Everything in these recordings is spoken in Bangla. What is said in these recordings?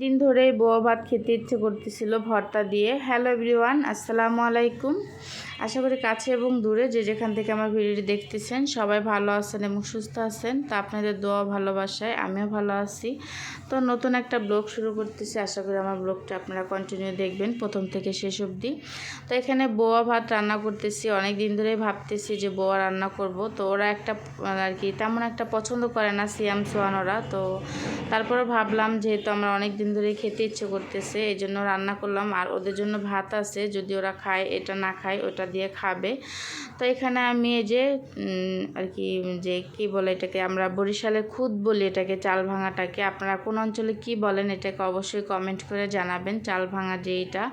দিন ধরেই বোয়া ভাত খেতে ইচ্ছে করতেছিল ভর্তা দিয়ে। হ্যালো এভরিওয়ান আসসালামু আলাইকুম। আশা করি কাছে এবং দূরে যে যেখান থেকে আমার ভিডিওটি দেখতেছেন, সবাই ভালো আছেন এবং সুস্থ আছেন। তো আপনাদের দোয়া ভালোবাসায় আমিও ভালো আছি। তো নতুন একটা ব্লগ শুরু করতেছি। আশা করি আমার ব্লগটা আপনারা কন্টিনিউ দেখবেন প্রথম থেকে শেষ অবধি। তো এখানে বোয়া ভাত রান্না করতেছি। অনেক দিন ধরেই ভাবতেছি যে বোয়া রান্না করব। তো ওরা একটা আর কি, তেমন একটা পছন্দ করে না সিয়াম সোয়ান ওরা। তো তারপরে ভাবলাম যেহেতু আমরা অনেক দিন ধরে খেতে ইচ্ছে করতেছে এই জন্য রান্না করলাম। আর ওদের জন্য ভাত আছে, যদি ওরা খায়, এটা না খায়, ওটা দিয়ে খাবে। তো এখানে আমি এই যে আর কি, যে কি বলে এটাকে, আমরা বরিশালে খুদ বলি এটাকে, চাল ভাঙাটাকে। আপনারা কোন অঞ্চলে কি বলেন এটাকে অবশ্যই কমেন্ট করে জানাবেন, চাল ভাঙা যে এটা।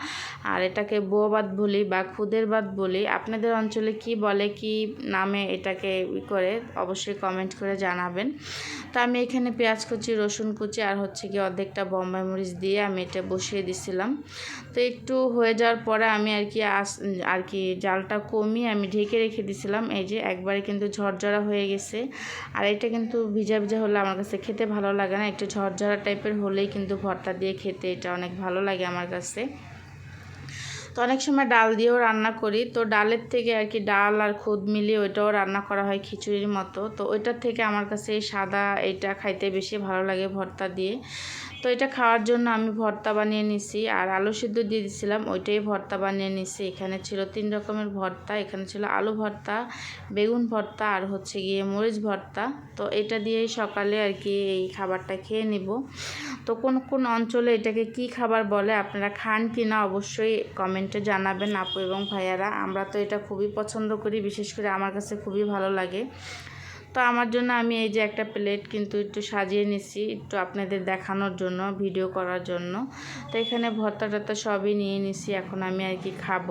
আর এটাকে বোবাদ বলি বা খুদের বাদ বলি, আপনাদের অঞ্চলে কি বলে, কি নামে এটাকে করে, অবশ্যই কমেন্ট করে জানাবেন। তো আমি এখানে পেঁয়াজ কুচি, রসুন কুচি, আর হচ্ছে কি অর্ধেকটা বম্বাই মরিচ দিয়ে আমি এটা বসিয়ে দিছিলাম। তো একটু হয়ে যাওয়ার পরে আমি আর কি আস আর কি জালটা কমিয়ে আমি ঢেকে রেখে দিছিলাম। এই যে একবারে কিন্তু ঝরঝরা হয়ে গেছে। আর এটা কিন্তু ভিজা ভিজা হলে আমার কাছে খেতে ভালো লাগে না। একটু ঝরঝরা টাইপের হলেই কিন্তু ভর্তা দিয়ে খেতে এটা অনেক ভালো লাগে আমার কাছে। তো অনেক সময় ডাল দিয়েও রান্না করি। তো ডালের থেকে আর কি ডাল আর খুদ মিলিয়ে ওইটাও রান্না করা হয় খিচুড়ির মতো। তো ওইটার থেকে আমার কাছে এই সাদা এইটা খাইতে বেশি ভালো লাগে ভর্তা দিয়ে। তো এটা খাওয়ার জন্য আমি ভর্তা বানিয়ে নিছি আর আলু সিদ্ধ দিয়ে দিয়েছিলাম ওইটাই ভর্তা বানিয়ে নিছি। এখানে ছিল তিন রকমের ভর্তা, এখানে ছিল আলু ভর্তা, বেগুন ভর্তা আর হচ্ছে গিয়ে মরিচ ভর্তা। তো এটা দিয়েই সকালে আর কি এই খাবারটা খেয়ে নিব। তো কোন কোন অঞ্চলে এটাকে কি খাবার বলে, আপনারা খান কি না অবশ্যই কমেন্টে জানাবেন আপু এবং ভাইয়ারা। আমরা তো এটা খুবই পছন্দ করি, বিশেষ করে আমার কাছে খুবই ভালো লাগে। তো আমার জন্য আমি এই যে একটা প্লেট কিন্তু একটু সাজিয়ে নিছি, একটু আপনাদের দেখানোর জন্য ভিডিও করার জন্য। তো এখানে ভর্তা টর্তা সবই নিয়ে নিছি, এখন আমি আর কি খাব।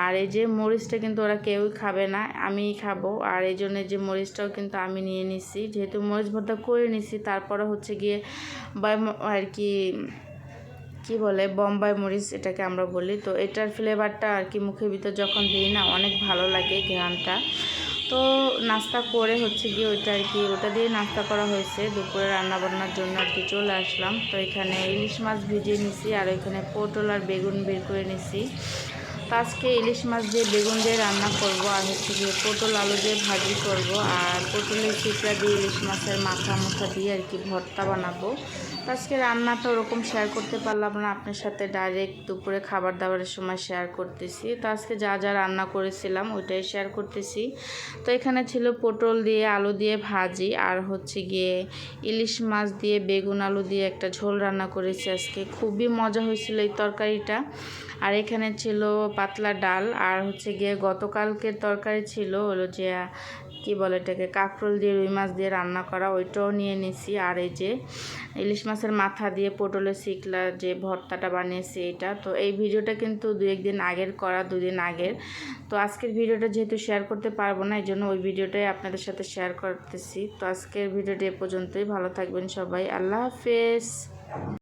আর এই যে মরিচটা কিন্তু ওরা কেউই খাবে না, আমিই খাব। আর এই জন্য যে মরিচটাও কিন্তু আমি নিয়ে নিছি, যেহেতু মরিচ ভর্তা করে নিছি, তারপরে হচ্ছে গিয়ে বা আর কি কি বলে, বম্বাই মরিচ এটাকে আমরা বলি। তো এটার ফ্লেভারটা আর কি মুখের ভিতর যখন দিই না, অনেক ভালো লাগে ঘ্রানটা তো নাস্তা করে হচ্ছে গিয়ে ওইটা আর কি, ওটা দিয়ে নাস্তা করা হয়েছে। দুপুরে রান্না বান্নার জন্য আর কি চলে আসলাম। তো এখানে ইলিশ মাছ ভিজিয়ে নিছি আর ওইখানে পটল আর বেগুন বের করে নিছি। তো আজকে ইলিশ মাছ দিয়ে বেগুন দিয়ে রান্না করব আর হচ্ছে গিয়ে পটল আলু দিয়ে ভাজি করব। আর পটলের চিকড়া দিয়ে ইলিশ মাছের মাথা মুথা দিয়ে আর কি ভর্তা বানাবো। আজকে রান্নাটা ওরকম শেয়ার করতে পারলাম না। আপনার সাথে ডাইরেক্ট দুপুরে খাবার দাবারের সময় শেয়ার করতেছি। তো আজকে যা যা রান্না করেছিলাম, ওইটাই শেয়ার করতেছি। তো এখানে ছিল পটল দিয়ে, আলু দিয়ে ভাজি, আর হচ্ছে গিয়ে ইলিশ মাছ দিয়ে, বেগুন আলু দিয়ে একটা ঝোল রান্না করেছি আজকে। খুবই মজা হয়েছিল এই তরকারিটা। আর এখানে ছিল পাতলা ডাল, আর হচ্ছে গিয়ে গতকালকের তরকারি ছিল হলো যে কি বলে এটাকে, কাঁকরোল দিয়ে রুই মাছ দিয়ে রান্না করা, ওইটাও নিয়ে নিছি। আর এই যে ইলিশ মাছের মাথা দিয়ে পটলের শিকলা যে ভর্তাটা বানিয়েছি এটা, তো এই ভিডিওটা কিন্তু দু একদিন আগের করা, দুদিন আগের। তো আজকের ভিডিওটা যেহেতু শেয়ার করতে পারব না, এই জন্য ওই ভিডিওটাই আপনাদের সাথে শেয়ার করতেছি। তো আজকের ভিডিওটি এ পর্যন্তই, ভালো থাকবেন সবাই, আল্লাহ হাফেজ।